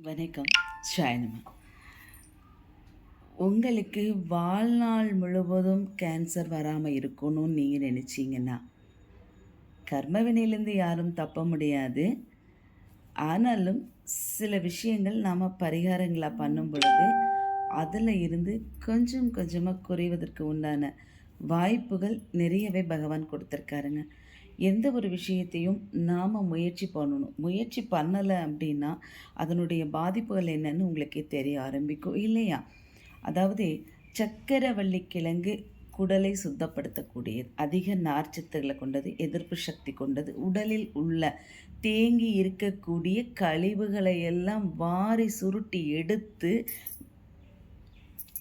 வணக்கம். ஷாயனமா உங்களுக்கு வாழ்நாள் முழுவதும் கேன்சர் வராமல் இருக்கணும்னு நீங்கள் நினச்சிங்கன்னா கர்மவினையிலேருந்து யாரும் தப்ப முடியாது. ஆனாலும் சில விஷயங்கள் நாம் பரிகாரங்களாக பண்ணும் பொழுது அதில் இருந்து கொஞ்சம் கொஞ்சமாக குறைவதற்கு உண்டான வாய்ப்புகள் நிறையவே பகவான் கொடுத்துருக்காருங்க. எந்த ஒரு விஷயத்தையும் நாம் முயற்சி பண்ணணும். முயற்சி பண்ணலை அப்படின்னா அதனுடைய பாதிப்புகள் என்னன்னு உங்களுக்கே தெரிய ஆரம்பிக்கும் இல்லையா? அதாவது சக்கரவள்ளி கிழங்கு குடலை சுத்தப்படுத்தக்கூடியது அதிக நார்ச்சத்துகளை கொண்டது எதிர்ப்பு சக்தி கொண்டது உடலில் உள்ள தேங்கி இருக்கக்கூடிய கழிவுகளை எல்லாம் வாரி சுருட்டி எடுத்து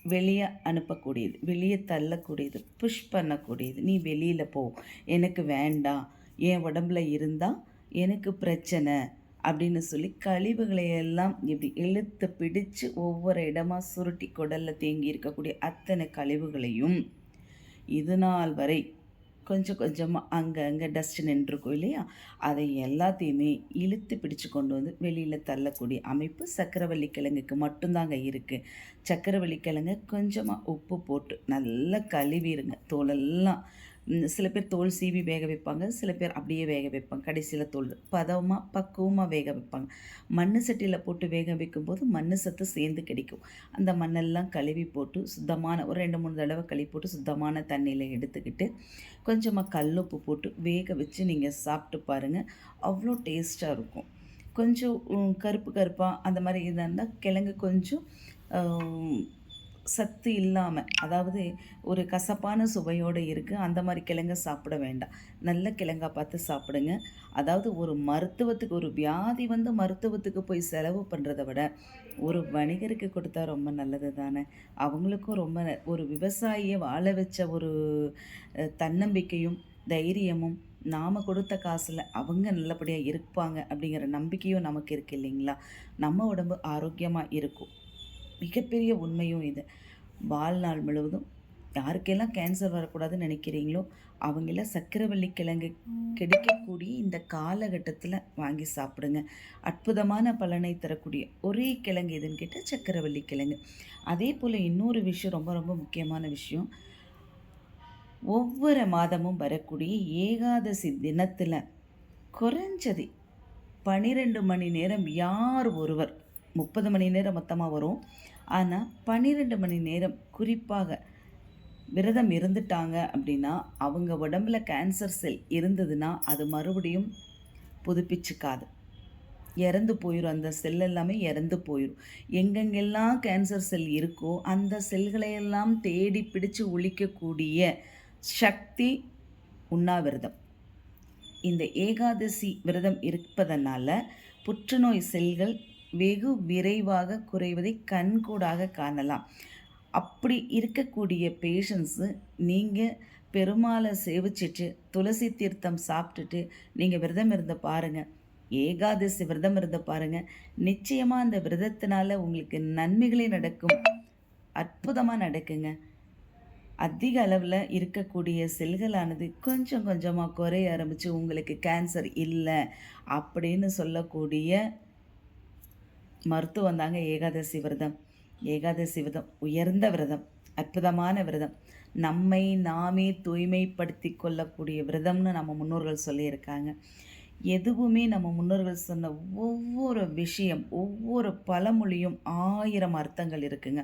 வெளியே அனுப்பக்கூடியது வெளியே தள்ளக்கூடியது புஷ் பண்ணக்கூடியது. நீ வெளியில் போ எனக்கு வேண்டாம் என் உடம்புல இருந்தால் எனக்கு பிரச்சனை அப்படின்னு சொல்லி கழிவுகளை எல்லாம் இப்படி இழுத்து பிடிச்சு ஒவ்வொரு இடமா சுருட்டி குடலில் தேங்கி இருக்கக்கூடிய அத்தனை கழிவுகளையும் இது நாள் வரை கொஞ்சம் கொஞ்சமாக அங்கே அங்கே டஸ்ட் நின்றுருக்கும் இல்லையா? அதை எல்லாத்தையுமே இழுத்து பிடிச்சு கொண்டு வந்து வெளியில் தள்ளக்கூடிய அமைப்பு சக்கரவள்ளி கிழங்குக்கு மட்டும்தாங்க இருக்குது சக்கரவள்ளி கிழங்கு கொஞ்சமாக உப்பு போட்டு நல்லா கழுவிடுங்க தோலெல்லாம் சில பேர் தோல் சீவி வேக வைப்பாங்க சில பேர் அப்படியே வேக வைப்பாங்க. கடைசியில் தோல் பதமாக பக்குவமாக வேக வைப்பாங்க. மண் சட்டியில் போட்டு வேக வைக்கும்போது மண் சத்து சேர்ந்து கிடைக்கும். அந்த மண்ணெல்லாம் கழுவி போட்டு சுத்தமான ஒரு ரெண்டு மூணு தடவை கழுவி போட்டு சுத்தமான தண்ணியில் எடுத்துக்கிட்டு கொஞ்சமாக கல்லுப்பு போட்டு வேக வச்சு நீங்கள் சாப்பிட்டு பாருங்கள் அவ்வளோ டேஸ்ட்டாக இருக்கும். கொஞ்சம் கருப்பு கருப்பாக அந்த மாதிரி இதாக இருந்தால் கிழங்கு கொஞ்சம் சத்து இல்லாமல் அதாவது ஒரு கசப்பான சுவையோடு இருக்குது அந்த மாதிரி கிழங்க சாப்பிட வேண்டாம். நல்ல கிழங்கா பார்த்து சாப்பிடுங்க. அதாவது ஒரு மருத்துவத்துக்கு ஒரு வியாதி வந்து மருத்துவத்துக்கு போய் செலவு பண்ணுறத விட ஒரு வணிகருக்கு கொடுத்தா ரொம்ப நல்லது தானே? அவங்களுக்கும் ரொம்ப ஒரு விவசாயியை வாழ வச்ச ஒரு தன்னம்பிக்கையும் தைரியமும் நாம் கொடுத்த காசில் அவங்க நல்லபடியாக இருப்பாங்க அப்படிங்கிற நம்பிக்கையும் நமக்கு இருக்குது இல்லைங்களா? நம்ம உடம்பு ஆரோக்கியமாக இருக்கும். மிகப்பெரிய உண்மையும் இது. வாழ்நாள் முழுவதும் யாருக்கெல்லாம் கேன்சர் வரக்கூடாதுன்னு நினைக்கிறீங்களோ அவங்கள சக்கரவள்ளி கிழங்கு கிடைக்கக்கூடிய இந்த காலகட்டத்தில் வாங்கி சாப்பிடுங்க. அற்புதமான பலனை தரக்கூடிய ஒரே கிழங்கு எதுன்னு கேட்டால் சக்கரவள்ளி கிழங்கு. அதே போல் இன்னொரு விஷயம் ரொம்ப ரொம்ப முக்கியமான விஷயம். ஒவ்வொரு மாதமும் வரக்கூடிய ஏகாதசி தினத்தில் குறைஞ்சது பன்னிரெண்டு மணி நேரம் யார் ஒருவர் முப்பது மணி நேரம் மொத்தமாக வரும். ஆனால் பன்னிரெண்டு மணி நேரம் குறிப்பாக விரதம் இருந்துட்டாங்க அப்படின்னா அவங்க உடம்புல கேன்சர் செல் இருந்ததுன்னா அது மறுபடியும் புதுப்பிச்சுக்காது. இறந்து போயிடும் அந்த செல் எல்லாமே இறந்து போயிடும் எங்கெங்கெல்லாம் கேன்சர் செல் இருக்கோ அந்த செல்களையெல்லாம் தேடி பிடிச்சு ஒழிக்கக்கூடிய சக்தி உண்ணாவிரதம். இந்த ஏகாதசி விரதம் இருப்பதனால புற்றுநோய் செல்கள் வெகு விரைவாக குறைவதை கண்கூடாக காணலாம். அப்படி இருக்கக்கூடிய பேஷண்ட்ஸு நீங்கள் பெருமாளை சேவிச்சிட்டு துளசி தீர்த்தம் சாப்பிட்டுட்டு நீங்கள் விரதம் இருந்த பாருங்கள் ஏகாதசி விரதம் இருந்த பாருங்கள் நிச்சயமாக அந்த விரதத்தினால உங்களுக்கு நன்மைகளே நடக்கும். அற்புதமாக நடக்குங்க. அதிக அளவில் இருக்கக்கூடிய செல்களானது கொஞ்சம் கொஞ்சமாக குறைய ஆரம்பித்து உங்களுக்கு கேன்சர் இல்லை அப்படின்னு சொல்லக்கூடிய மருத்துவம் வந்தாங்க. ஏகாதசி விரதம். ஏகாதசி விரதம். உயர்ந்த விரதம். அற்புதமான விரதம். நம்மை நாமே தூய்மைப்படுத்தி கொள்ளக்கூடிய விரதம்னு நம்ம முன்னோர்கள் சொல்லியிருக்காங்க. எதுவுமே நம்ம முன்னோர்கள் சொன்ன ஒவ்வொரு விஷயம் ஒவ்வொரு பழமொழியும் ஆயிரம் அர்த்தங்கள் இருக்குங்க.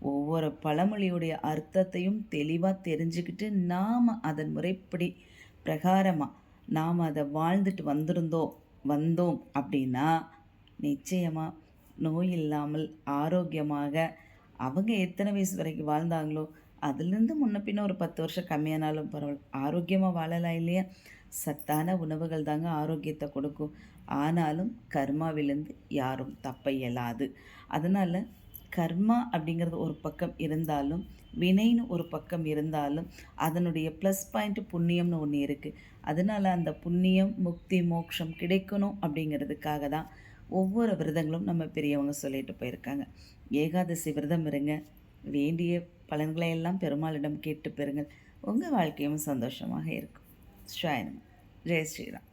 ஒவ்வொரு பழமொழியுடைய அர்த்தத்தையும் தெளிவாக தெரிஞ்சுக்கிட்டு நாம் அதன் முறைப்படி பிரகாரமாக நாம் அதை வாழ்ந்துட்டு வந்திருந்தோம் வந்தோம் அப்படின்னா நிச்சயமாக நோய் இல்லாமல் ஆரோக்கியமாக அவங்க எத்தனை வயசு வரைக்கும் வாழ்ந்தாங்களோ அதுலேருந்து முன்ன பின்ன ஒரு பத்து வருஷம் கம்மியானாலும் பரவாயில்ல. ஆரோக்கியமாக வாழலாம் இல்லையா? சத்தான உணவுகள் தாங்க ஆரோக்கியத்தை கொடுக்கும். ஆனாலும் கர்மாவிலேருந்து யாரும் தப்ப இயலாது அதனால் கர்மா அப்படிங்கிறது ஒரு பக்கம் இருந்தாலும் வினைன்னு ஒரு பக்கம் இருந்தாலும் அதனுடைய ப்ளஸ் பாயிண்ட் புண்ணியம்னு ஒன்று இருக்குது அதனால் அந்த புண்ணியம் முக்தி மோட்சம் கிடைக்கணும் அப்படிங்கிறதுக்காக தான் ஒவ்வொரு விரதங்களும் நம்ம பெரியவங்க சொல்லிட்டு போயிருக்காங்க. ஏகாதசி விரதம் இருங்க. வேண்டிய பலன்களை எல்லாம் பெருமாளிடம் கேட்டு பெறுங்கள். உங்கள் வாழ்க்கையும் சந்தோஷமாக இருக்கும். ஸ்ரீராம் ஜெய் ஸ்ரீராம்.